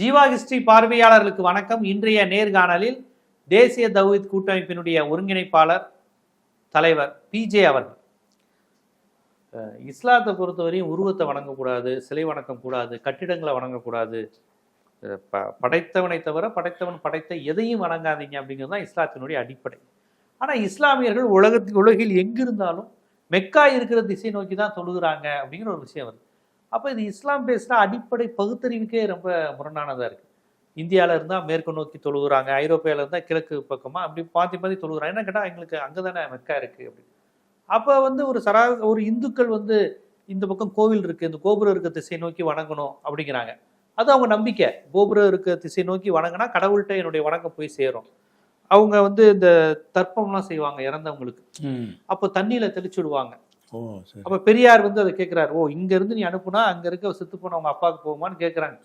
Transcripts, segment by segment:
Jeeva history பார்வையாளர்களுக்கு வணக்கம். இன்றைய நேர்காணலில் தேசிய தௌஹித் கூட்டமைப்பினுடைய ஒருங்கிணைப்பாளர் தலைவர் பிஜே அவர்கள். இஸ்லாத்தை பொறுத்தவரையும் உருவத்தை வணங்கக்கூடாது சிலை வணக்கம் கூடாது கட்டிடங்களை வணங்கக்கூடாது. ப- படைத்தவனை தவிர படைத்தவன் படைத்த எதையும் வணங்காதீங்க அப்படிங்கிறது தான் இஸ்லாத்தினுடைய அடிப்படை. ஆனால் இஸ்லாமியர்கள் உலகத்தில் உலகில் எங்கிருந்தாலும் மெக்கா இருக்கிற திசை நோக்கி தான் தொழுகிறாங்க அப்படிங்கிற ஒரு விஷயம் வருது. அப்போ இது இஸ்லாம் பேசுகிற அடிப்படை பகுத்தறிவுக்கே ரொம்ப முரணானதாக இருக்குது இந்தியாவில் இருந்தால் மேற்கு நோக்கி தொழுகிறாங்க ஐரோப்பியாவில் இருந்தால் கிழக்கு பக்கமாக அப்படி மாற்றி மாற்றி தொழுகிறாங்க என்ன கேட்டால் எங்களுக்கு அங்கே தானே மெக்கா இருக்குது அப்படி. அப்போ வந்து ஒரு சரா ஒரு இந்துக்கள் வந்து இந்த பக்கம் கோவில் இருக்குது இந்த கோபுரம் இருக்க திசை நோக்கி வணங்கணும் அப்படிங்கிறாங்க. அது அவங்க நம்பிக்கை. கோபுரம் இருக்க திசை நோக்கி வணங்கினா கடவுள்கிட்ட என்னுடைய வணக்கம் போய் சேரும். அவங்க வந்து இந்த தர்ப்பம்லாம் செய்வாங்க இறந்தவங்களுக்கு. அப்போ தண்ணியில் தெளிச்சு விடுவாங்க. அப்ப பெரியார் வந்து அதை கேட்கிறாரு ஓ இங்க இருந்து நீ அனுப்புனா அங்க இருக்க செத்து போன உங்க அப்பாவுக்கு போகுமான்னு கேட்கறாங்க.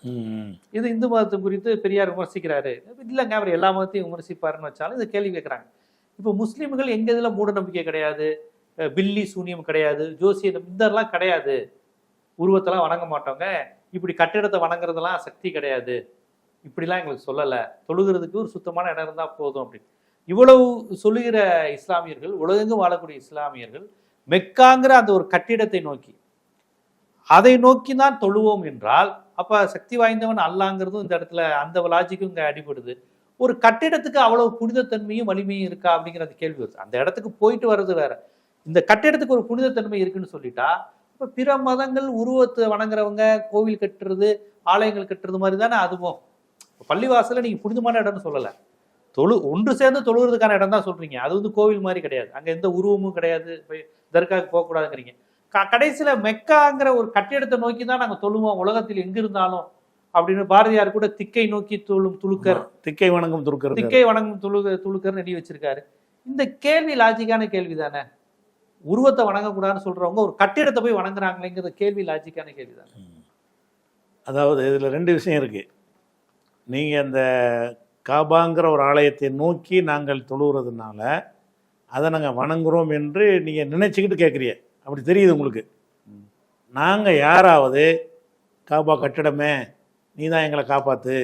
இது இந்து மதத்தை குறித்து பெரியார் விமர்சிக்கிறாரு. இல்லைங்க அவர் எல்லா மதத்தையும் விமர்சிப்பாருன்னு வச்சாலும் இது கேள்வி கேட்கறாங்க இப்போ முஸ்லீம்கள் எங்க இதுல மூட நம்பிக்கை கிடையாது? பில்லி சூனியம் கிடையாது. ஜோசியம் இதெல்லாம் கிடையாது. உருவத்தெல்லாம் வணங்க மாட்டோங்க. இப்படி கட்டிடத்தை வணங்குறதெல்லாம் சக்தி கிடையாது. இப்படிலாம் எங்களுக்கு சொல்லலை. தொழுகிறதுக்கு ஒரு சுத்தமான இடம் இருந்தால் போதும் அப்படின்னு. இவ்வளவு சொல்லுகிற இஸ்லாமியர்கள் உலகெங்கும் வாழக்கூடிய இஸ்லாமியர்கள் மெக்காங்கிற அந்த ஒரு கட்டிடத்தை நோக்கி. அதை நோக்கி தான் தொழுவோம் என்றால் அப்ப சக்தி வாய்ந்தவன் அல்லாங்கிறதும் இந்த இடத்துல அந்த லாஜிக்கும் இங்கே அடிபடுது. ஒரு கட்டிடத்துக்கு அவ்வளவு புனிதத்தன்மையும் வலிமையும் இருக்கா அப்படிங்கிற அந்த கேள்வி வருது. அந்த இடத்துக்கு போயிட்டு வர்றது வேற. இந்த கட்டிடத்துக்கு ஒரு புனிதத்தன்மை இருக்குன்னு சொல்லிட்டா இப்ப பிற மதங்கள் உருவத்தை வணங்குறவங்க கோவில் கட்டுறது ஆலயங்கள் கட்டுறது மாதிரி தானே அதுவும். பள்ளிவாசலில் நீங்கள் நீங்க புனிதமான இடம்னு சொல்லலை. தொழு ஒன்று சேர்ந்து தொழுகிறதுக்கான இடம் தான் சொல்றீங்க. அது வந்து கோவில் மாதிரி கிடையாது. அங்க எந்த உருவமும் கிடையாது. போய் தர்காக்கு போகக்கூடாதுங்கிறீங்க கடைசியில மெக்காங்கிற ஒரு கட்டிடத்தை நோக்கி தான் நாங்க தொழுவோம். உலகத்தில் எங்க இருந்தாலும் அப்படின்னு பாரதியார் கூட திக்கை நோக்கி தொழும் துளுக்கர். திக்கை வணங்கும் துருக்கிறது திக்கை வணங்கும் துளுக துளுக்கர்னு எழுதி வச்சிருக்காரு. இந்த கேள்வி லாஜிக்கான கேள்வி தானே உருவத்தை வணங்கக்கூடாதுன்னு சொல்றவங்க ஒரு கட்டிடத்தை போய் வணங்குறாங்களேங்கிற கேள்வி லாஜிக்கான கேள்வி தானே அதாவது இதில் ரெண்டு விஷயம் இருக்கு. நீங்க அந்த காபாங்கிற ஒரு ஆலயத்தை நோக்கி நாங்கள் தொழுகிறதுனால அதை நாங்கள் வணங்குறோம் என்று நீங்கள் நினைச்சிக்கிட்டு கேட்குறீங்க அப்படி தெரியுது உங்களுக்கு. நாங்கள் யாராவது காபா கட்டிடமே நீ தான் எங்களை காப்பாற்று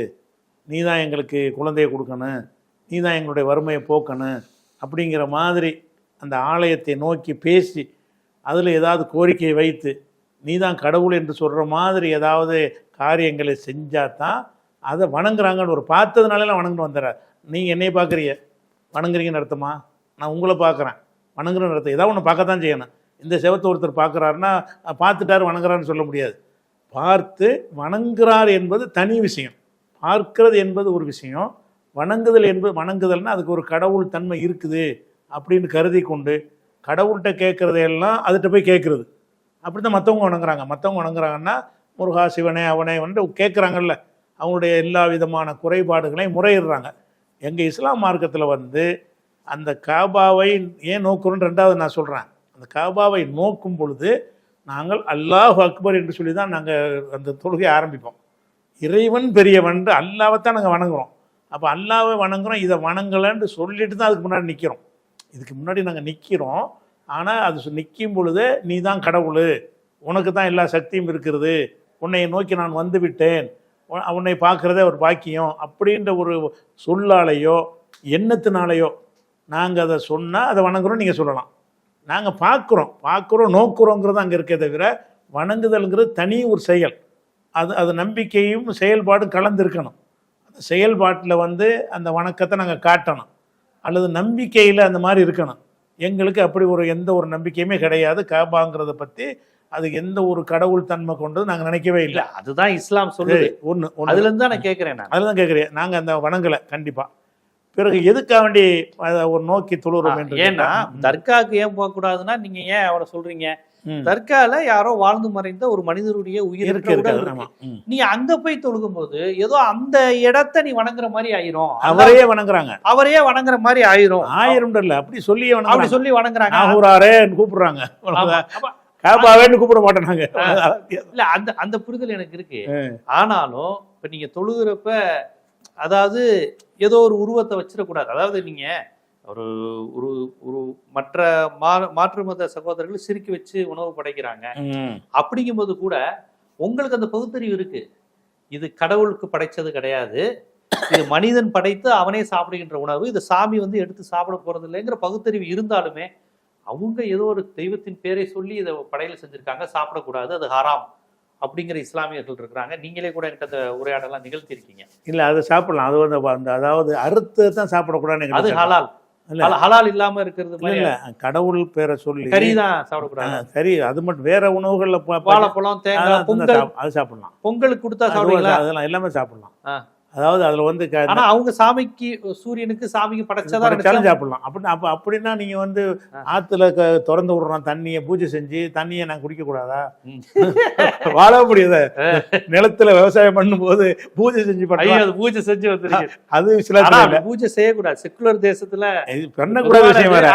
நீ தான் எங்களுக்கு குழந்தைய கொடுக்கணும் நீ தான் எங்களுடைய வறுமையை போக்கணும் அப்படிங்கிற மாதிரி அந்த ஆலயத்தை நோக்கி பேசி அதில் ஏதாவது கோரிக்கையை வைத்து நீ தான் கடவுள் என்று சொல்கிற மாதிரி ஏதாவது காரியங்களை செஞ்சால் தான் அதை வணங்குறாங்கன்னு ஒரு பார்த்ததுனால வணங்கிட்டு வந்துடுற நீங்கள் என்னையை பார்க்குறீங்க? வணங்குறீங்கன்னு அர்த்தமா? நான் உங்களை பார்க்குறேன். வணங்குற அர்த்தம் ஏதாவது ஒன்று பார்க்க தான் செய்யணும். இந்த செவத்தை ஒருத்தர் பார்க்குறாருன்னா பார்த்துட்டாரு வணங்குறாருன்னு சொல்ல முடியாது. பார்த்து வணங்குறார் என்பது தனி விஷயம். பார்க்கிறது என்பது ஒரு விஷயம். வணங்குதல் என்பது வணங்குதல்னா அதுக்கு ஒரு கடவுள் தன்மை இருக்குது அப்படின்னு கருதி கொண்டு கடவுள்கிட்ட கேட்குறதையெல்லாம் அதுகிட்ட போய் கேட்குறது. அப்படி தான் மற்றவங்க வணங்குறாங்க. மற்றவங்க வணங்குறாங்கன்னா முருகா சிவனே அவனே வந்து கேட்குறாங்கல்ல. அவங்களுடைய எல்லா விதமான குறைபாடுகளையும் முறையிடுறாங்க. எங்கள் இஸ்லாம் மார்க்கத்தில் வந்து அந்த காபாவை ஏன் நோக்குறோம் ரெண்டாவது நான் சொல்கிறேன் அந்த காபாவை நோக்கும் பொழுது நாங்கள் அல்லாஹ் அக்பர் என்று சொல்லி தான் நாங்கள் அந்த தொழுகையை ஆரம்பிப்போம். இறைவன் பெரியவன் அல்லாவைத்தான் நாங்கள் வணங்குறோம். அப்போ அல்லாவை வணங்குறோம் இதை வணங்கலைன்னு சொல்லிட்டு தான் அதுக்கு முன்னாடி நிற்கிறோம் இதுக்கு முன்னாடி நாங்கள் நிற்கிறோம் ஆனால் அது நிற்கும் பொழுது நீ தான் கடவுள். உனக்கு தான் எல்லா சக்தியும் இருக்கிறது உன்னை நோக்கி நான் வந்து விட்டேன். உன்னை பார்க்குறதே ஒரு பாக்கியம். அப்படின்ற ஒரு சொல்லாலேயோ எண்ணத்தினாலேயோ நாங்கள் அதை சொன்னால் அதை வணங்குறோம் நீங்கள் சொல்லலாம். நாங்கள் பார்க்குறோம் பார்க்குறோம் நோக்குறோங்கிறது அங்கே இருக்கே தவிர வணங்குதல்ங்கிறது தனி ஒரு செயல். அது அது நம்பிக்கையும் செயல்பாடும் கலந்துருக்கணும். அந்த செயல்பாட்டில் வந்து அந்த வணக்கத்தை நாங்கள் காட்டணும். அல்லது நம்பிக்கையில் அந்த மாதிரி இருக்கணும். எங்களுக்கு அப்படி ஒரு எந்த ஒரு நம்பிக்கையுமே கிடையாது. காபாங்கிறத பற்றி அது எந்த ஒரு கடவுள் தன்மை கொண்டது நாங்கள் நினைக்கவே இல்ல. அதுதான் இஸ்லாம் சொல்லுது. ஒன்று அதுல இருந்து தான் நான் கேட்கிறேன் நான். அதில் தான் கேட்குறேன் நாங்கள் அந்த வணங்கலை கண்டிப்பாக பிறகு எதுக்காக வேண்டி அதை ஒரு நோக்கி என்று ஏன்னா தர்காக்கு ஏன் போக கூடாதுன்னா நீங்க ஏன் அவரை சொல்றீங்க? தர்கால யாரோ வாழ்ந்து மறைந்த ஒரு மனிதருடைய உயிர் இருக்கு. நீ அங்க போய் தொழுகும் போது ஏதோ அந்த இடத்த நீ வணங்குற மாதிரி ஆயிரும். அவரையே வணங்குறாங்க. அவரையே வணங்குற மாதிரி ஆயிரும். ஆயிரம் இல்ல அப்படி சொல்லியே அப்படி சொல்லி வணங்குறாங்க. நாகூராரே கூப்பிடுறாங்க. காபாவேன்னு கூப்பிட மாட்டேனாங்க. இல்ல அந்த அந்த புரிதல் எனக்கு இருக்கு. ஆனாலும் இப்ப நீங்க தொழுகிறப்ப அதாவது ஏதோ ஒரு உருவத்தை வச்சிடக்கூடாது. அதாவது நீங்க ஒரு ஒரு ஒரு மற்ற மா- மாற்று மத சகோதரர்கள் சிரிக்கி வச்சு உணவு படைக்கிறாங்க. அப்படிங்கும்போது கூட உங்களுக்கு அந்த பகுத்தறிவு இருக்கு. இது கடவுளுக்கு படைச்சது கிடையாது. இது மனிதன் படைத்து அவனே சாப்பிடுகின்ற உணவு. இது சாமி வந்து எடுத்து சாப்பிட போறது இல்லைங்கிற பகுத்தறிவு இருந்தாலுமே அவங்க ஏதோ ஒரு தெய்வத்தின் பேரை சொல்லி இதை படையில செஞ்சிருக்காங்க. சாப்பிடக்கூடாது. அது ஹராம். அப்படிங்கிற இஸ்லாமியர்கள் இருக்கிறாங்க. நீங்களே கூட என்கிட்ட அந்த உரையாடலாம் நிகழ்த்தியிருக்கீங்க. இல்லை அதை சாப்பிடலாம். அது வந்து அந்த அதாவது அறுத்து தான் சாப்பிடக்கூடாதுன்னு அது ஹலால். இல்ல. ஹலா- ஹலால் இல்லாம இருக்கிறது இல்ல, கடவுள் பேரை சொல்லி கறி தான் சாப்பிடக்கூடாது? கறி. அது மட்டும் வேற உணவுகள்ல ப- ப- வாழைப்பழம் தேங்காய் பொங்கல். அது சாப்பிடலாம். பொங்கலுக்கு கொடுத்தா சாப்பிடுவீங்களா? அதெல்லாம் எல்லாமே சாப்பிடலாம். அதாவது அதுல வந்து க- ஆனா அவங்க சாமிக்கு சூரியனுக்கு சாமிக்கு படைச்சதா நினைச்சா? சாப்பிடலாம். அப்படி அப்ப அப்படின்னா நீங்க வந்து ஆ. ஆத்துல க- திறந்து விடுறோம் தண்ணியை பூஜை செஞ்சு தண்ணியை நான் குடிக்க கூடாதா ம். வாழ முடியாத. நிலத்துல விவசாயம் பண்ணும்போது பூஜை செஞ்சு அது பூஜை செஞ்சு வந்துருக்கு அது சில பூஜை செய்யக்கூடாது. செக்குலர் தேசத்துல இது பண்ணக்கூடாத விஷயம் வேற.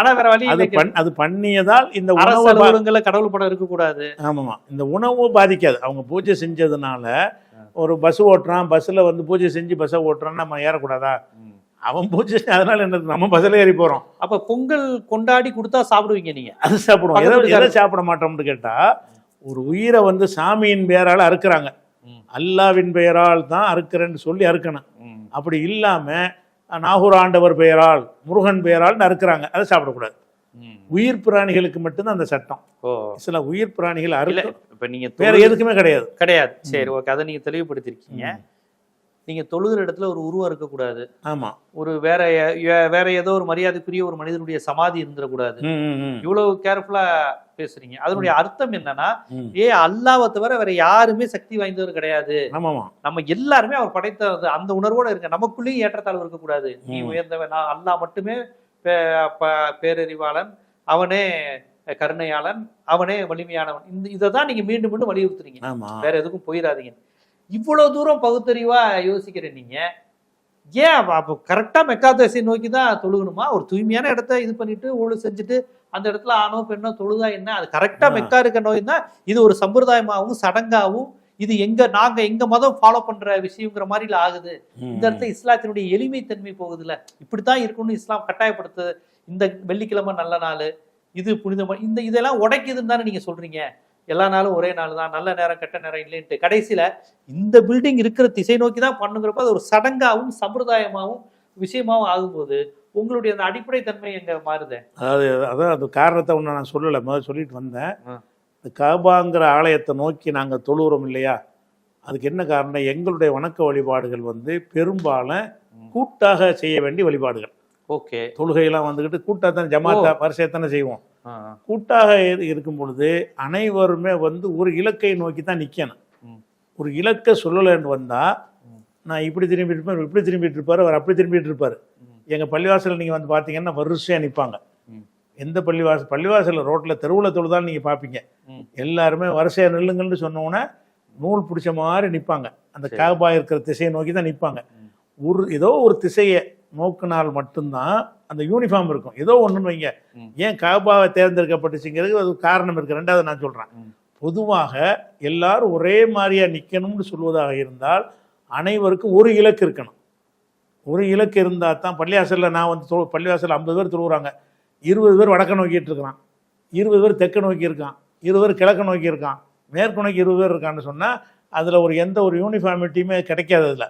அது பண் அது பண்ணியதால் இந்த உணவை கடவுள் படம் இருக்க கூடாது ஆமாமா. இந்த உணவு பாதிக்காது. அவங்க பூஜை செஞ்சதுனால ஒரு பஸ் ஓட்டுறான் பஸ்ஸில் வந்து பூஜை செஞ்சு பஸ்ஸை ஓட்டுறான் நம்ம ஏறக்கூடாதா? அவன் பூஜை அதனால என்ன நம்ம பஸ்ஸில் ஏறி போகிறோம் அப்ப பொங்கல் கொண்டாடி கொடுத்தா சாப்பிடுவீங்க நீங்க. அது சாப்பிடுவோம். எதை எதை. சாப்பிட மாட்டோம்னு கேட்டா ஒரு உயிரை வந்து சாமியின் பெயரால் அறுக்குறாங்க. அல்லாவின் பெயரால் தான் அறுக்கிறேன்னு சொல்லி அறுக்கணும். அப்படி இல்லாம நாகூர் ஆண்டவர் பெயரால் முருகன் பெயரால் அறுக்குறாங்க. அதை சாப்பிடக்கூடாது. உயிர் பிராணிகளுக்கு மட்டும்தான் அந்த சட்டம். சில உயிர் பிராணிகள் அறுக்க இப்ப நீங்க வேற எதுக்குமே கிடையாது. கிடையாது. சரி ஓகே. அதை நீங்க தெளிவுபடுத்திருக்கீங்க. நீங்க தொழுகிற இடத்துல ஒரு உருவம் இருக்கக்கூடாது. ஆமா. ஒரு வேற வேற ஏதோ ஒரு மரியாதைக்குரிய ஒரு மனிதனுடைய சமாதி இருந்துடக்கூடாது. இவ்வளவு கேர்ஃபுல்லா பேசுறீங்க. அதனுடைய அர்த்தம் என்னன்னா. ஏ அல்லாவை தவிர வேற யாருமே சக்தி வாய்ந்தவர் கிடையாது. நம்ம எல்லாருமே அவர் படைத்த அந்த- உணர்வோட இருக்க நமக்குள்ளேயும் ஏற்றத்தாழ்வு இருக்கக்கூடாது. நீ. உயர்ந்தவன் நான் அல்லாஹ் மட்டுமே பேரறிவாளன் அவனே கருணையாளன் அவனே வலிமையானவன். இந்த இதை தான் நீங்க மீண்டும் மீண்டும் வலியுறுத்துறீங்க. வேற எதுக்கும் போயிடாதீங்க. இவ்வளவு தூரம் பகுத்தறிவா யோசிக்கிற நீங்க ஏன் அப்ப- அப்போ கரெக்டா மெக்கா திசையை நோக்கி தான் தொழுகணுமா? ஒரு தூய்மையான இடத்த இது பண்ணிட்டு ஊழல் செஞ்சுட்டு அந்த இடத்துல ஆணோ பெண்ணோ தொழுதா என்ன? அது கரெக்டா ஆ. மெக்கா இருக்க நோய் தான். இது ஒரு சம்பிரதாயமாகவும் சடங்காகவும் இது எங்க நாங்க எங்க மதம் ஃபாலோ பண்ற விஷயங்கிற மாதிரில ஆகுது. இந்த இடத்துல இஸ்லாத்தினுடைய எளிமைத்தன்மை போகுதுல்ல. இப்படித்தான் இருக்கணும்னு இஸ்லாம் கட்டாயப்படுத்து இந்த வெள்ளிக்கிழமை நல்ல நாள் இது புனிதமா இந்த இதெல்லாம் உடைக்குதுன்னு தானே நீங்க சொல்றீங்க. எல்லா நாளும் ஒரே நாள் தான் நல்ல நேரம் கெட்ட நேரம் இல்லைன்ட்டு. கடைசியில இந்த பில்டிங் இருக்கிற திசை நோக்கி தான் பண்ணுங்கிறப்ப அது ஒரு சடங்காகவும் சம்பிரதாயமாகவும் விஷயமாவும் ஆகும்போது உங்களுடைய அந்த அடிப்படை தன்மை எங்க மாறுதே? அதாவது அதான் அந்த காரணத்தை ஒன்று நான் சொல்லலை முதல்ல சொல்லிட்டு வந்தேன். இந்த காபாங்கிற ஆலயத்தை நோக்கி நாங்கள் தொழுகிறோம் இல்லையா அதுக்கு என்ன காரணம் எங்களுடைய வணக்க வழிபாடுகள் வந்து பெரும்பாலும். கூட்டாக செய்ய வேண்டிய வழிபாடுகள் ஓகே தொழுகையெல்லாம் வந்துக்கிட்டு கூட்டாக ஜமாத்தா வரிசையத்தானே செய்வோம் கூட்டாக இரு- இருக்கும் பொழுது அனைவருமே வந்து ஒரு இலக்கை நோக்கி தான் நிற்கணும். ஒரு இலக்கை சொல்லலைன்னு வந்தால். நான் இப்படி திரும்பிட்டு இருப்பேன் இப்படி திரும்பிட்டு இருப்பார் அவர் அப்படி திரும்பிட்டு இருப்பார். எங்கள் பள்ளிவாசலில் நீங்கள் வந்து பார்த்தீங்கன்னா வரிசையாக நிற்பாங்க. எந்த பள்ளிவாசல் பள்ளிவாசல் ரோட்டில் தெருவில் தொழுதாலும் நீங்கள் பார்ப்பீங்க. எல்லாருமே வரிசையாக நில்லுங்கள்னு சொன்னோன்னே நூல் பிடிச்ச மாதிரி நிற்பாங்க அந்த. காபா இருக்கிற திசையை நோக்கி தான் நிற்பாங்க. ஒரு ஏதோ ஒரு திசையை நோக்கினால் மட்டும்தான் அந்த யூனிஃபார்ம் இருக்கும் ஏதோ ஒன்றுன்னு வைங்க. ஏன் காபாவை தேர்ந்தெடுக்கப்பட்டுச்சுங்கிறது அது காரணம் இருக்கு ரெண்டாவது நான் சொல்கிறேன். பொதுவாக எல்லாரும் ஒரே மாதிரியா நிற்கணும்னு சொல்வதாக இருந்தால் அனைவருக்கும் ஒரு இலக்கு இருக்கணும் ஒரு இலக்கு இருந்தால் தான் பள்ளிவாசலில் நான் வந்து தொழு பள்ளிவாசலில் ஐம்பது பேர் தொழுகிறாங்க இருபது பேர் வடக்க நோக்கிட்டு இருக்கிறான் இருபது பேர் தெற்க நோக்கி இருக்கான். இருபது பேர் கிழக்கு நோக்கி இருக்கான். மேற்கு நோக்கி இருபது பேர் இருக்கான்னு சொன்னால் அதில் ஒரு எந்த ஒரு யூனிஃபார்மிட்டியுமே கிடைக்காது அதில்.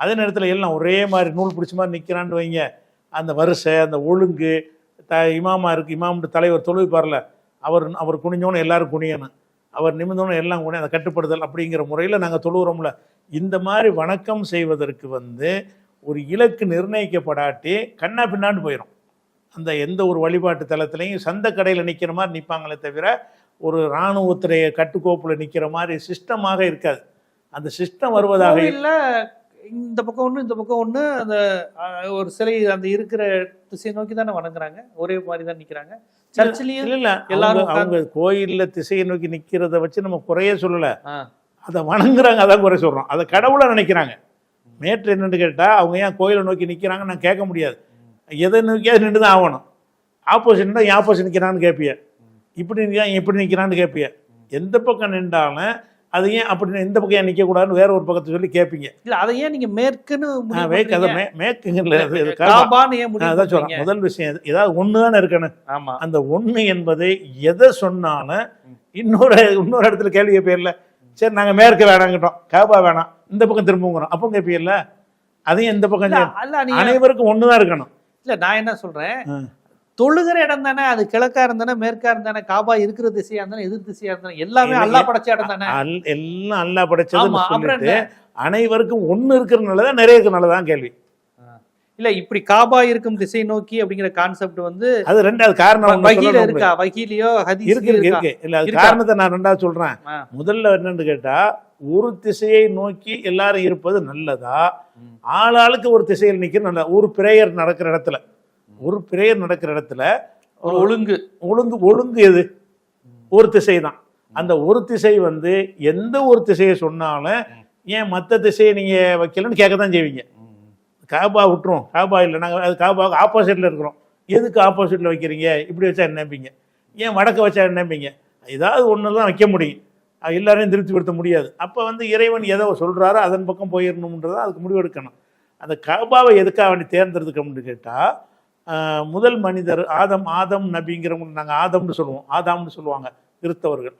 அதே நேரத்தில் எல்லாம் ஒரே மாதிரி நூல் பிடிச்ச மாதிரி நிற்கிறான்னு வைங்க. அந்த வரிசை அந்த ஒழுங்கு த இமாமா இருக்குது இமாமுடைய தலைவர் தொழுவிப்பார்ல அவர் அவர் குனிஞ்சோன்னு எல்லாரும் குனியணும். அவர் நிமிந்தோன்னு எல்லாம் குனி அதை கட்டுப்படுதல் அப்படிங்கிற முறையில் நாங்கள் தொழுகிறோம்ல இந்த மாதிரி வணக்கம் செய்வதற்கு வந்து ஒரு இலக்கு நிர்ணயிக்கப்படாட்டி கண்ணா பின்னாண்டு போயிடும் அந்த எந்த ஒரு வழிபாட்டு தலத்திலையும் சந்த கடையில் நிற்கிற மாதிரி நிற்பாங்களே தவிர ஒரு இராணுவத்துடைய கட்டுக்கோப்பில் நிற்கிற மாதிரி சிஸ்டமாக இருக்காது. அந்த சிஸ்டம் வருவதாக கோவில்ல இந்த பக்கம் ஒண்ணு இந்த பக்கம் ஒண்ணு அந்த ஒரு சிலை அந்த இருக்கிற திசையை நோக்கி தானே வணங்குறாங்க. ஒரே மாதிரி தான் நிக்கிறாங்க. சர்ச்சிலையும் இல்ல இல்ல எல்லாரும் அவங்க கோயில்ல திசையை நோக்கி நிக்கிறத வச்சு நம்ம குறைய சொல்லல. அதை வணங்குறாங்க அதான் குறை சொல்றோம். அதை கடவுளை நினைக்கிறாங்க. மேட்ரு என்னன்னு கேட்டா அவங்க ஏன் கோயிலை நோக்கி நிக்கிறாங்க நான் கேட்க முடியாது. எதை நோக்கியாவது நின்று தான் ஆகணும் ஆப்போசிட் தான் ஆப்போசிட் நிற்கிறான்னு கேட்பிய இப்படி நிற்கிறா இப்படி நிற்கிறான்னு கேட்பிய எந்த பக்கம் நின்றாலும் அது ஏன் அப்படி இந்த பக்கம் ஏன் நிற்கக்கூடாதுன்னு வேற ஒரு பக்கத்தை சொல்லி கேட்பீங்க இல்ல அதை ஏன் நீங்க மேற்குன்னு மேற்கு அதை? மே மேற்குங்கல்ல அதான் பண்றீங்க? முதல் விஷயம். ஏதாவது ஒன்று தானே இருக்கணும். ஆமா. அந்த ஒண்ணு என்பதை எதை சொன்னாலும் இன்னொரு இன்னொரு இடத்துல கேள்வி பேர்ல சரி நாங்க மேற்கு வேணாங்கிட்டோம் காபா வேணாம். இந்த பக்கம் திரும்புங்கிறோம். அப்போ கேட்பீங்கல்ல அதையும் இந்த பக்கம் அனைவருக்கும் ஒண்ணுதான் இருக்கணும். இல்ல நான் என்ன சொல்றேன். தொழுகிற இடம் தானே அது கிழக்கா இருந்தானே மேற்கா இருந்தானே காபா இருக்கிற திசையா இருந்தானே எதிர் திசையா இருந்தானே எல்லாமே அல்லாஹ் படைச்ச இடம் தானே? எல்லாம் அல்லா சொல்லிட்டு என்ன? அனைவருக்கும் ஒண்ணு இருக்கிறதுனாலதான் நிறைய இருக்கிறனாலதான் கேள்வி. இல்ல இப்படி காபா இருக்கும் திசை நோக்கி அப்படிங்கிற கான்செப்ட் வந்து அது ரெண்டாவது காரணம் வகியில இருக்கா? வகிலியோ இருக்கு இருக்கு இல்ல அது? காரணத்தை நான் ரெண்டாவது சொல்றேன். முதல்ல என்னன்னு கேட்டா ஒரு திசையை நோக்கி எல்லாரும் இருப்பது நல்லதா? ஆளாளுக்கு ஒரு திசையில் நிக்கிற நல்ல ஒரு பிரேயர் நடக்கிற இடத்துல. ஒரு பிரேயர் நடக்கிற இடத்துல ஒரு ஒழுங்கு. ஒழுங்கு ஒழுங்கு எது? ஒரு திசை தான் அந்த ஒரு திசை வந்து எந்த ஒரு திசையை சொன்னாலும் ஏன் மற்ற திசையை நீங்க வைக்கலன்னு கேட்க தான் செய்வீங்க. காபா விட்டுரும். காபா இல்லை நாங்கள் அது காபாவுக்கு ஆப்போசிட்டில் இருக்கிறோம். எதுக்கு ஆப்போசிட்டில் வைக்கிறீங்க? இப்படி வச்சா என்னப்பீங்க? ஏன் வடக்க வச்சா என்னப்பீங்க? ஏதாவது ஒன்று தான் வைக்க முடியும். எல்லாரையும் திருப்திப்படுத்த முடியாது. அப்போ வந்து இறைவன் எதை சொல்கிறாரோ அதன் பக்கம் போயிடணுன்றதை அதுக்கு முடிவெடுக்கணும் அந்த கபாவை எதுக்காக வேண்டி தேர்ந்தெடுக்கணும்னு கேட்டால் முதல் மனிதர் ஆதம் ஆதம் நபிங்கிறவங்க நாங்கள் ஆதம்னு சொல்லுவோம். ஆதாம்னு சொல்லுவாங்க கிறிஸ்தவர்கள்.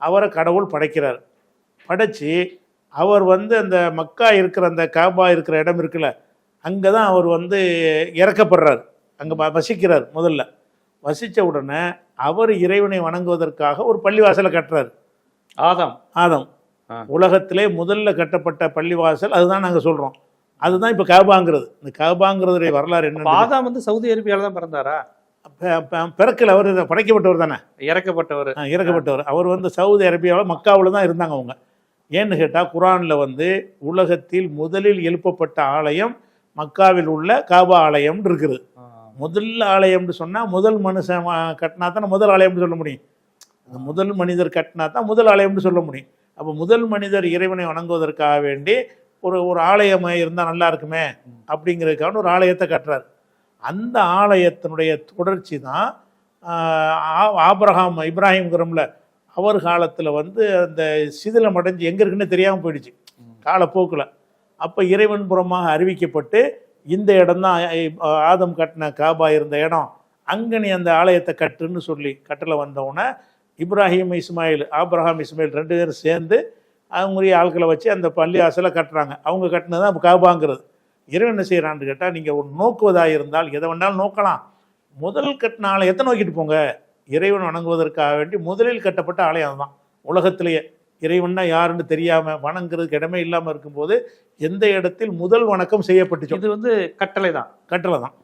அவரை கடவுள் படைக்கிறார். படைத்து அவர் வந்து அந்த மக்கா இருக்கிற அந்த காபா இருக்கிற இடம் இருக்குல்ல அங்கே தான் அவர் வந்து இறக்கப்படுறார். அங்கே வசிக்கிறார் முதல்ல. வசித்த உடனே அவர் இறைவனை வணங்குவதற்காக ஒரு பள்ளிவாசலை கட்டுறாரு. ஆதம். ஆதம். உலகத்திலே முதல்ல கட்டப்பட்ட பள்ளிவாசல் அதுதான் நாங்கள் சொல்கிறோம் அதுதான் இப்போ காபாங்கிறது. இந்த காபாங்கிறதுடைய வரலாறு என்ன ஆதாம் வந்து சவுதி அரேபியால தான் பிறந்தாரா? பிறக்கல. அவர் படைக்கப்பட்டவர் தானே? இறக்கப்பட்டவர். இறக்கப்பட்டவர். அவர் வந்து சவுதி அரேபியாவில் மக்காவில் தான் இருந்தாங்க அவங்க. ஏன்னு கேட்டால் குரானில் வந்து உலகத்தில் முதலில் எழுப்பப்பட்ட ஆலயம் மக்காவில் உள்ள காபா ஆலயம் இருக்குது. முதல் ஆலயம்னு சொன்னால் முதல் மனுஷன் கட்டினா தான் முதல் ஆலயம்னு சொல்ல முடியும். அந்த முதல் மனிதர் கட்டினா தான் முதல் ஆலயம்னு சொல்ல முடியும். அப்போ முதல் மனிதர் இறைவனை வணங்குவதற்காக வேண்டி ஒரு ஒரு ஆலயமாக இருந்தால் நல்லா இருக்குமே அப்படிங்கிறதுக்காக ஒரு ஆலயத்தை கட்டுறாரு. அந்த ஆலயத்தினுடைய தொடர்ச்சி தான் ஆப்ரஹாம் ஆ- ஆபிரகாம் இப்ராஹிம்ங்கிறோம்ல அவர் காலத்தில் வந்து அந்த சிதிலம் அடைஞ்சு எங்கே இருக்குன்னு தெரியாமல் போயிடுச்சு. காலப்போக்கில். அப்போ இறைவன் புறமாக அறிவிக்கப்பட்டு இந்த இடம் தான் ஆதம் கட்டின காபா இருந்த இடம் அங்கே நீ அந்த ஆலயத்தை கட்டுன்னு சொல்லி கட்டளை வந்தவுடனே இப்ராஹிம் இஸ்மாயில் ஆபிரகாம் இஸ்மாயில் ரெண்டு பேரும் சேர்ந்து அவங்களுடைய ஆட்களை வச்சு அந்த பள்ளி வாசலை கட்டுறாங்க. அவங்க கட்டினது தான் காபாங்கிறது. இறைவன் என்ன செய்கிறான்னு கேட்டால் நீங்கள் ஒரு நோக்குவதாக இருந்தால் எதை வேணாலும் நோக்கலாம். முதல் கட்டின ஆலயத்தை நோக்கிட்டு போங்க? இறைவன் வணங்குவதற்காக வேண்டி முதலில் கட்டப்பட்ட ஆலயம் தான் உலகத்திலேயே இறைவன்னா யாருன்னு தெரியாம வணங்குறதுக்கு இடமே இல்லாம இருக்கும்போது எந்த இடத்தில் முதல் வணக்கம் செய்யப்பட்டுச்சோ? இது வந்து கட்டளை தான் கட்டளை தான்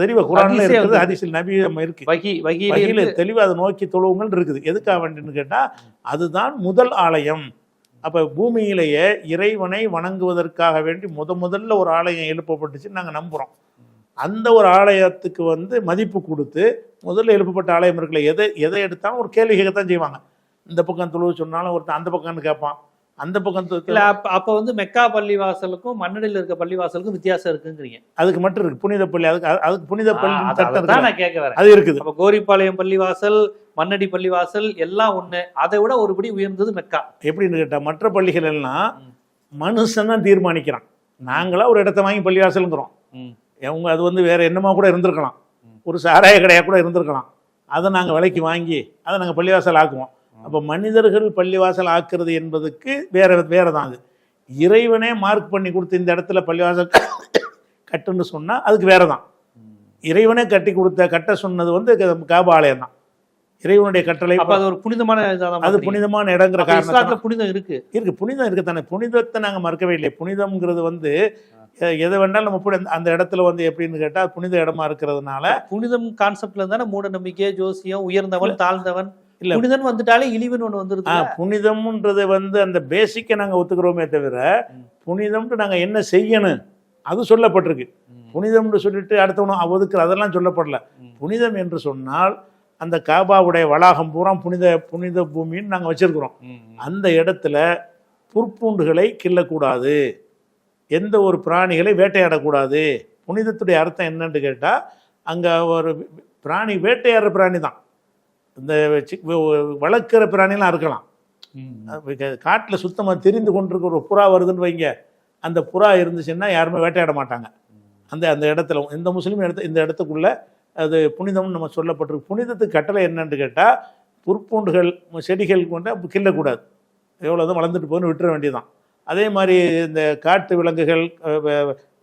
தெளிவா குரான்ல இருக்குது ஹதீஸில் நபி இருக்கு. வகி வகியில வகையில் இருந்து தெளிவா அதை நோக்கி தொழுவுங்கள் இருக்குது. எதுக்காக வேண்டின்னு கேட்டா அதுதான் முதல் ஆலயம். அப்ப பூமியிலேயே இறைவனை வணங்குவதற்காக வேண்டி முத முதல்ல ஒரு ஆலயம் எழுப்பப்பட்டுச்சுன்னு நாங்க நம்புறோம். அந்த ஒரு ஆலயத்துக்கு வந்து மதிப்பு கொடுத்து முதல்ல எழுப்பப்பட்ட ஆலயம் இருக்குல்ல எதை எதை எடுத்தாலும் ஒரு கேள்வி கேட்கத்தான் செய்வாங்க. இந்த பக்கம் தொழுவு சொன்னாலும் ஒருத்தன் அந்த பக்கம்னு கேட்பான். அந்த பக்கம் இல்ல அப்ப அப்ப வந்து மெக்கா பள்ளிவாசலுக்கும் மண்ணடியில் இருக்க பள்ளிவாசலுக்கும் வித்தியாசம் இருக்குங்கிறீங்க. அதுக்கு மட்டும் இருக்கு. புனித பள்ளி அதுக்கு அது- அதுக்கு புனித பள்ளி இருக்குல்ல, நான் கேட்க வரேன். அது இருக்குது. அப்ப கோரிப்பாளையம் பள்ளிவாசல் மண்ணடி பள்ளிவாசல் எல்லாம் ஒண்ணு. அதை விட ஒருபடி உயர்ந்தது மெக்கா. எப்படின்னு கேட்டா மற்ற பள்ளிகள் எல்லாம். மனுஷன் தான் தீர்மானிக்கிறான். நாங்களா ஒரு இடத்த வாங்கி பள்ளிவாசலுங்கிறோம். அவங்க அது வந்து வேற என்னமா கூட இருந்திருக்கலாம். ஒரு சாராய கடையாக கூட இருந்திருக்கலாம். அதை நாங்கள் விலைக்கு வாங்கி அதை நாங்கள் பள்ளிவாசல் ஆக்குவோம். அப்போ மனிதர்கள் பள்ளிவாசல் ஆக்குறது என்பதுக்கு வேற வேற தான் அது. இறைவனே மார்க் பண்ணி கொடுத்து இந்த இடத்துல பள்ளிவாசல் கட்டுன்னு சொன்னால் அதுக்கு வேற தான் இறைவனே கட்டி கொடுத்த கட்ட சொன்னது வந்து க- காபா ஆலயம் தான் இறைவனுடைய கட்டளை அது ஒரு புனிதமான அது. புனிதமான இடங்கிற இஸ்லாத்துல புனிதம் இருக்கு. இருக்கு புனிதம் இருக்குத்தானே. புனிதத்தை நாங்கள் மறக்கவே இல்லை புனிதம்ங்கிறது வந்து எதை வேணாலும் நம்ம போய் அந்த- இடத்துல வந்து எப்படின்னு கேட்டால் புனித இடமா இருக்கிறதுனால புனிதம் கான்செப்ட்ல தானே மூட நம்பிக்கை ஜோசியம் உயர்ந்தவன் தாழ்ந்தவன்? இல்ல. புனிதன் வந்துட்டாலே இழிவன் ஒண்ணு வந்துருது புனிதம்ன்றது வந்து அந்த பேசிக்கை நாங்கள் ஒத்துக்கிறோமே தவிர ம். புனிதம்னு நாங்கள் என்ன செய்யணும்? அது சொல்லப்பட்டிருக்கு. புனிதம்னு சொல்லிட்டு அடுத்தவனும் ஒதுக்குற அதெல்லாம் சொல்லப்படல. புனிதம் என்று சொன்னால் அந்த காபாவுடைய வளாகம் பூரா புனித புனித பூமின்னு நாங்கள் வச்சிருக்கிறோம். அந்த இடத்துல புற்பூண்டுகளை கிள்ளக்கூடாது. எந்த ஒரு பிராணிகளை வேட்டையாடக்கூடாது. புனிதத்துடைய அர்த்தம் என்னன்னு கேட்டால் அங்கே ஒரு பிராணி வேட்டையாடுற பிராணி தான் இந்த வளர்க்குற பிராணிலாம் இருக்கலாம் காட்டில் சுத்தமாக தெரிந்து கொண்டிருக்கிற ஒரு புறா வருதுன்னு வைங்க. அந்த புறா இருந்துச்சுன்னா யாருமே வேட்டையாட மாட்டாங்க. அந்த அந்த இடத்துல இந்த முஸ்லீம் இடத்து இந்த இடத்துக்குள்ள அது புனிதம்னு நம்ம சொல்லப்பட்டிருக்கு. புனிதத்துக்கு கட்டளை என்னன்னு கேட்டால் புற்பூண்டுகள் செடிகள் கொண்ட கிள்ளக்கூடாது. எவ்வளோ தான் வளர்ந்துட்டு போகணும்னு விட்டுற வேண்டியதுதான். அதே மாதிரி இந்த காட்டு விலங்குகள்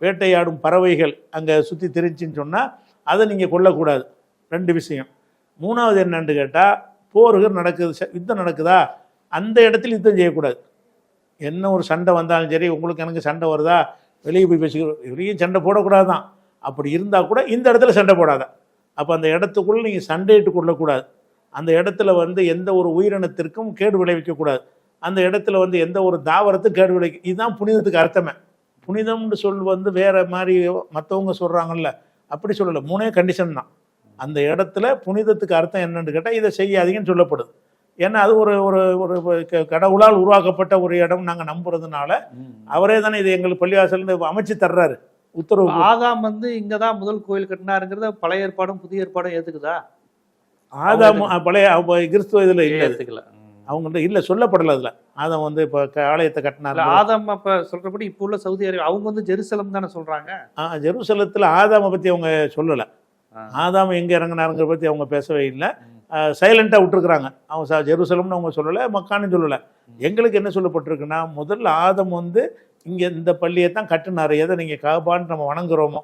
வேட்டையாடும் பறவைகள் அங்கே சுற்றி திரிஞ்சின்னு சொன்னால் அதை நீங்கள் கொல்லக்கூடாது. ரெண்டு விஷயம். மூணாவது என்னன்னு கேட்டால் போர்கள் நடக்குது ச- யுத்தம் நடக்குதா? அந்த இடத்துல யுத்தம் செய்யக்கூடாது. என்ன ஒரு சண்டை வந்தாலும் சரி உங்களுக்கு எனக்கு சண்டை வருதா? வெளியே போய் பேசிக்கிறோம். வெளியே சண்டை போடக்கூடாது தான் அப்படி இருந்தால் கூட இந்த இடத்துல சண்டை போடாத. அப்போ அந்த இடத்துக்குள்ளே நீங்கள் சண்டையிட்டு கொள்ளக்கூடாது. அந்த இடத்துல வந்து எந்த ஒரு உயிரினத்திற்கும் கேடு விளைவிக்கக்கூடாது. அந்த இடத்துல வந்து எந்த ஒரு தாவரத்துக்கும் கேடு விளைவிக்க இதுதான் புனிதத்துக்கு அர்த்தமே. புனிதம்னு சொல் வந்து வேறு மாதிரி மற்றவங்க சொல்கிறாங்கல்ல அப்படி சொல்லலை. மூணே கண்டிஷன் தான். அந்த இடத்துல புனிதத்துக்கு அர்த்தம் என்னன்னு கேட்டால் இதை செய்யாதீங்கன்னு சொல்லப்படுது. ஏன்னா அது ஒரு ஒரு ஒரு கடவுளால் உருவாக்கப்பட்ட ஒரு இடம் நாங்கள் நம்புறதுனால அவரே தானே இது எங்களுக்கு பள்ளிவாசல்னு அமைச்சு தர்றாரு. உத்தரவு. ஆதாம் வந்து இங்கதான் முதல் கோயில் கட்டினாருங்கிறத பழைய ஏற்பாடும் புதிய ஏற்பாடும் ஏத்துக்குதா? ஆதாம் பழைய கிறிஸ்துவ இதில் இல்லை ம். அவங்கள்ட்ட இல்லை சொல்லப்படலை அதில். ஆதாம் வந்து இப்போ ஆலயத்தை கட்டினார் ஆதாம் அப்ப சொல்றபடி இப்ப உள்ள சவுதி அரேபியா அவங்க வந்து ஜெருசலம் தானே சொல்றாங்க? ஜெருசலத்தில் ஆதாமை பற்றி அவங்க சொல்லலை. ஆ. ஆதாம் எங்கே இறங்குனாருங்கிற பற்றி அவங்க பேசவே இல்லை. சைலண்ட்டாக விட்டுருக்குறாங்க. அவங்க ஜெருசலம்னு அவங்க சொல்லலை மக்கான்னு சொல்லலை. எங்களுக்கு என்ன சொல்லப்பட்டிருக்குன்னா முதல்ல ஆதம் வந்து இங்கே இந்த பள்ளியை தான் கட்டினார். எதை நீங்கள் காபான்னு நம்ம வணங்குறோமோ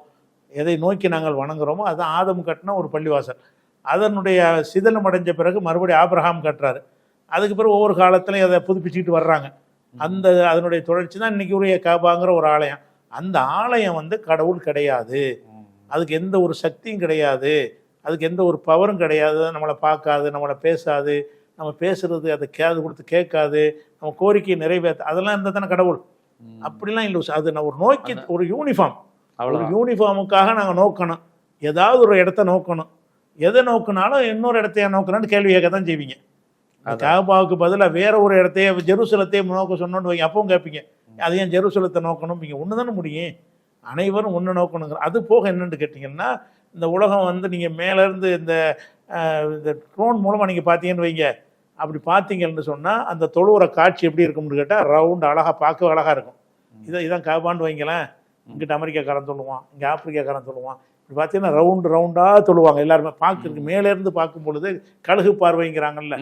எதை நோக்கி நாங்கள் வணங்குறோமோ அதுதான் ஆதம் கட்டின ஒரு பள்ளிவாசல். அதனுடைய சிதலம் அடைஞ்ச பிறகு மறுபடியும் ஆபிரகாம் கட்டுறாரு. அதுக்கு பிறகு ஒவ்வொரு காலத்துலையும் அதை புதுப்பிச்சுக்கிட்டு வர்றாங்க. அந்த அதனுடைய தொடர்ச்சி தான் இன்னைக்கு உரிய காபாங்கிற ஒரு ஆலயம். அந்த ஆலயம் வந்து கடவுள் கிடையாது. அதுக்கு எந்த ஒரு சக்தியும் கிடையாது. அதுக்கு எந்த ஒரு பவரும் கிடையாது. நம்மளை பார்க்காது நம்மளை பேசாது. நம்ம பேசுறது அதை கேது கொடுத்து கேட்காது. நம்ம கோரிக்கையை நிறைவேற்ற அதெல்லாம் இருந்தால் தானே கடவுள். அப்படிலாம் இல்லை. அது நான் ஒரு நோக்கி ஒரு யூனிஃபார்ம் ஒரு யூனிஃபார்முக்காக நாங்கள் நோக்கணும். ஏதாவது ஒரு இடத்த நோக்கணும். எதை நோக்கினாலும் இன்னொரு இடத்தைய நோக்கணும்னு கேள்வி கேட்க தான் செய்வீங்க. காபாவுக்கு பதிலாக வேற ஒரு இடத்தையே ஜெருசலத்தையே நோக்க சொன்னோன்னு வைங்க. அப்பவும் கேட்பீங்க. அது ஏன் ஜெருசலத்தை நோக்கணும்? நீங்கள் ஒன்று தானே முடியும். அனைவரும் ஒன்று நோக்கணுங்கிற அது போக என்னன்னு கேட்டிங்கன்னா இந்த உலகம் வந்து நீங்கள் மேலேருந்து இந்த இந்த ட்ரோன் மூலமாக நீங்கள் பார்த்தீங்கன்னு வைங்க. அப்படி பார்த்தீங்கன்னு சொன்னால் அந்த தொழுவுற காட்சி எப்படி இருக்கும்னு கேட்டால் ரவுண்ட் அழகாக பார்க்க அழகாக இருக்கும். இதை இதான் காபான்னு வைங்களேன். இங்கிட்ட அமெரிக்காக்காரன் சொல்லுவான் இங்கே ஆப்பிரிக்காக்காரன் சொல்லுவான். இப்படி பார்த்தீங்கன்னா ரவுண்டு ரவுண்டாக தொழுவாங்க எல்லாருமே. பார்க்கறதுக்கு மேலேருந்து பார்க்கும் பொழுது கழுகு பார்வைங்கிறாங்கல்ல.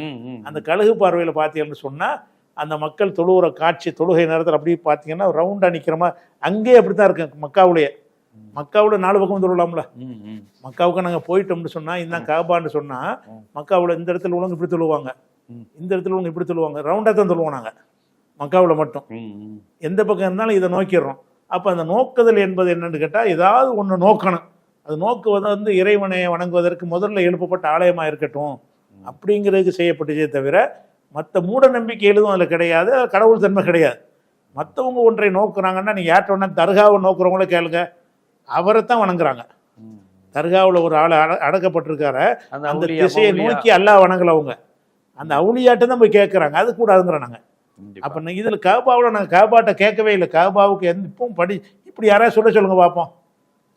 அந்த கழுகு பார்வையில் பார்த்தீங்கன்னு சொன்னால் அந்த மக்கள் தொழுவுற காட்சி தொழுகை நேரத்தில் அப்படி பார்த்தீங்கன்னா ரவுண்டாக நிற்கிற மாதிரி அங்கேயே அப்படி தான் இருக்கு மக்காவுலேயே. மக்காவில் நாலு பக்கம் தொழலாம்ல. மக்காவுக்கு நாங்கள் போயிட்டோம்னு சொன்னால் இதுதான் காபான்னு சொன்னால் ம். மக்காவில் இந்த இடத்துல உள்ளவங்க இப்படி தொழுவாங்க. இந்த இடத்துல உள்ளவங்க இப்படி தொழுவாங்க. ரவுண்டாக தான் தொழுவோம் நாங்கள் மக்காவில் மட்டும். எந்த பக்கம் இருந்தாலும் இதை நோக்கிடுறோம். அப்போ அந்த நோக்குதல் என்பது என்னன்னு கேட்டால் ஏதாவது ஒன்று நோக்கணும். அது நோக்குவது வந்து இறைவனை வணங்குவதற்கு முதல்ல எழுப்பப்பட்ட ஆலயமாக இருக்கட்டும் அப்படிங்கிறதுக்கு செய்யப்பட்டுச்சே தவிர மற்ற மூட நம்பிக்கை எதுவும் அதில் கிடையாது. அது கடவுள் தன்மை கிடையாது. மற்றவங்க ஒன்றை நோக்குறாங்கன்னா நீங்கள் யார்கிட்ட வேணா தர்காவை நோக்குறவங்கள கேளுங்க. அவரை தான் வணங்குறாங்க. தர்காவில் ஒரு ஆள் அட அடக்கப்பட்டிருக்காரு. அந்த திசையை. நோக்கி அல்லாஹ் வணங்கல அவங்க. அந்த அவுளியாட்ட தான் போய் கேட்குறாங்க அது கூடாதுங்கிறோம் நாங்கள். அப்போ இதில் காபாவில் நாங்கள் காபாட்ட கேட்கவே இல்லை. காபாவுக்கு எந்த இப்பவும் படி இப்படி யாராவது சொல்ல சொல்லுங்க பார்ப்போம்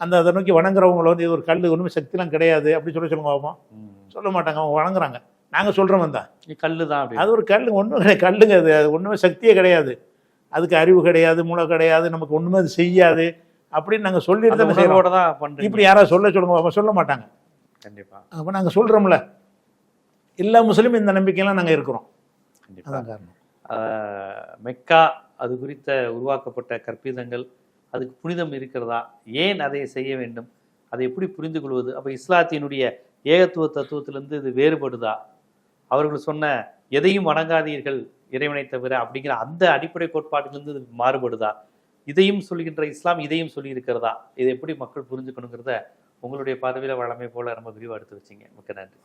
அந்த அதை நோக்கி வணங்குறவங்கள வந்து இது ஒரு கல் ஒன்றுமே சக்திலாம் கிடையாது. அப்படி சொல்ல சொல்லுங்க பார்ப்போம். சொல்ல மாட்டாங்க. அவங்க வணங்குறாங்க. நாங்கள் சொல்கிறோம் தான். கல்லுதான் அப்படி அது ஒரு கல் ஒன்றும் கிடையாது. கல்லுங்க அது அது ஒன்றுமே சக்தியே கிடையாது. அதுக்கு அறிவு கிடையாது மூளை கிடையாது நமக்கு ஒன்றுமே அது செய்யாது அப்படின்னு நாங்கள் சொல்லிட்டு தான் தான் பண்றீங்க. இப்படி யாராவது சொல்ல சொல்லுங்க பார்ப்போம் சொல்ல மாட்டாங்க. கண்டிப்பா. அப்போ நாங்கள் சொல்கிறோம்ல எல்லா முஸ்லீமும் இந்த நம்பிக்கையெல்லாம் நாங்கள் இருக்கிறோம். அதான் காரணம். மெக்கா அது குறித்த உருவாக்கப்பட்ட கற்பிதங்கள் அதுக்கு புனிதம் இருக்கிறதா? ஏன் அதை செய்ய வேண்டும்? அதை எப்படி புரிந்து கொள்வது அப்ப இஸ்லாத்தினுடைய ஏகத்துவ தத்துவத்திலிருந்து இது வேறுபடுதா? அவர்கள் சொன்ன எதையும் வணங்காதீர்கள் இறைவனை தவிர அப்படிங்கிற அந்த அடிப்படை கோட்பாட்டிலிருந்து மாறுபடுதா? இதையும் சொல்கின்ற இஸ்லாம் இதையும் சொல்லி இருக்கிறதா இதை எப்படி மக்கள் புரிஞ்சுக்கணுங்கிறத உங்களுடைய பதவியில் வளமை போல ரொம்ப விரிவாக எடுத்து வச்சீங்க. மிக்க நன்றி.